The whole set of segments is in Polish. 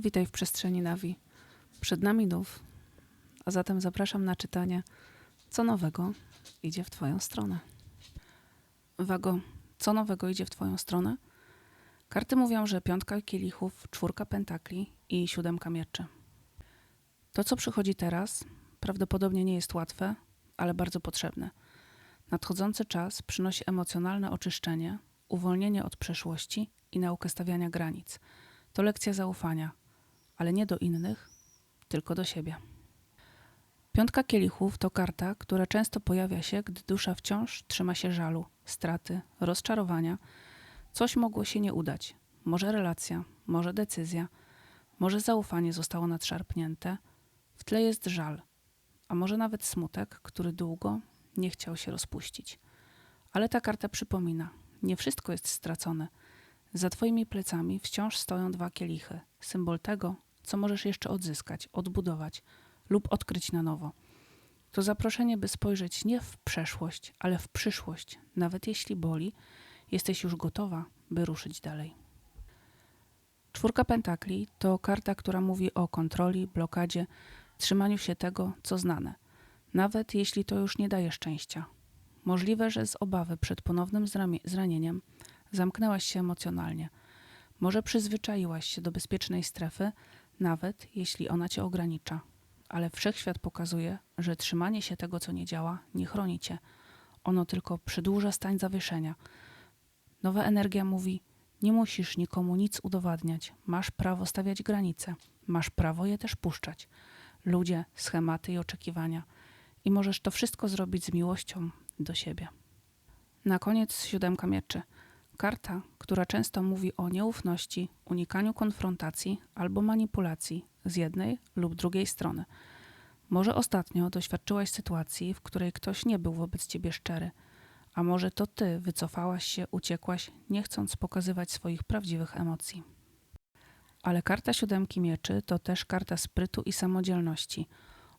Witaj w przestrzeni Nawi. Przed nami nów, a zatem zapraszam na czytanie, co nowego idzie w Twoją stronę. Wago, co nowego idzie w Twoją stronę? Karty mówią, że piątka kielichów, czwórka pentakli i siódemka mieczy. To, co przychodzi teraz, prawdopodobnie nie jest łatwe, ale bardzo potrzebne. Nadchodzący czas przynosi emocjonalne oczyszczenie, uwolnienie od przeszłości i naukę stawiania granic. To lekcja zaufania, ale nie do innych, tylko do siebie. Piątka kielichów to karta, która często pojawia się, gdy dusza wciąż trzyma się żalu, straty, rozczarowania. Coś mogło się nie udać. Może relacja, może decyzja, może zaufanie zostało nadszarpnięte. W tle jest żal, a może nawet smutek, który długo nie chciał się rozpuścić. Ale ta karta przypomina: nie wszystko jest stracone. Za twoimi plecami wciąż stoją dwa kielichy, symbol tego, co możesz jeszcze odzyskać, odbudować lub odkryć na nowo. To zaproszenie, by spojrzeć nie w przeszłość, ale w przyszłość. Nawet jeśli boli, jesteś już gotowa, by ruszyć dalej. Czwórka pentakli to karta, która mówi o kontroli, blokadzie, trzymaniu się tego, co znane, nawet jeśli to już nie daje szczęścia. Możliwe, że z obawy przed ponownym zranieniem zamknęłaś się emocjonalnie. Może przyzwyczaiłaś się do bezpiecznej strefy, nawet jeśli ona cię ogranicza. Ale wszechświat pokazuje, że trzymanie się tego, co nie działa, nie chroni cię. Ono tylko przedłuża stań zawieszenia. Nowa energia mówi: Nie musisz nikomu nic udowadniać. Masz prawo stawiać granice. Masz prawo je też puszczać. Ludzie, schematy i oczekiwania. I możesz to wszystko zrobić z miłością do siebie. Na koniec siódemka mieczy. Karta, która często mówi o nieufności, unikaniu konfrontacji albo manipulacji z jednej lub drugiej strony. Może ostatnio doświadczyłaś sytuacji, w której ktoś nie był wobec ciebie szczery, a może to ty wycofałaś się, uciekłaś, nie chcąc pokazywać swoich prawdziwych emocji. Ale karta siódemki mieczy to też karta sprytu i samodzielności.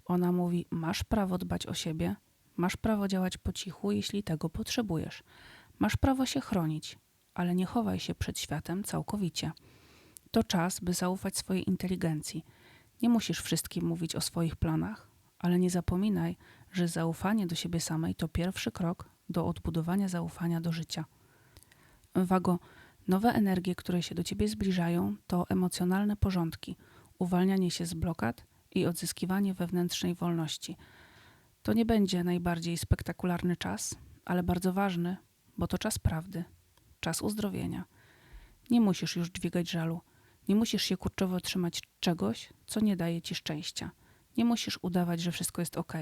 Ona mówi: Masz prawo dbać o siebie, masz prawo działać po cichu, jeśli tego potrzebujesz. Masz prawo się chronić, ale nie chowaj się przed światem całkowicie. To czas, by zaufać swojej inteligencji. Nie musisz wszystkim mówić o swoich planach, ale nie zapominaj, że zaufanie do siebie samej to pierwszy krok do odbudowania zaufania do życia. Wago, nowe energie, które się do ciebie zbliżają, to emocjonalne porządki, uwalnianie się z blokad i odzyskiwanie wewnętrznej wolności. To nie będzie najbardziej spektakularny czas, ale bardzo ważny, bo to czas prawdy, czas uzdrowienia. Nie musisz już dźwigać żalu, nie musisz się kurczowo trzymać czegoś, co nie daje ci szczęścia. Nie musisz udawać, że wszystko jest ok.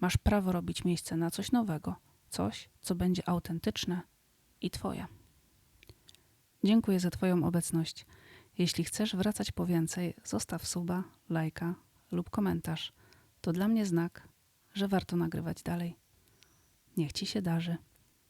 Masz prawo robić miejsce na coś nowego, coś, co będzie autentyczne i Twoje. Dziękuję za Twoją obecność. Jeśli chcesz wracać po więcej, zostaw suba, lajka lub komentarz. To dla mnie znak, że warto nagrywać dalej. Niech Ci się darzy.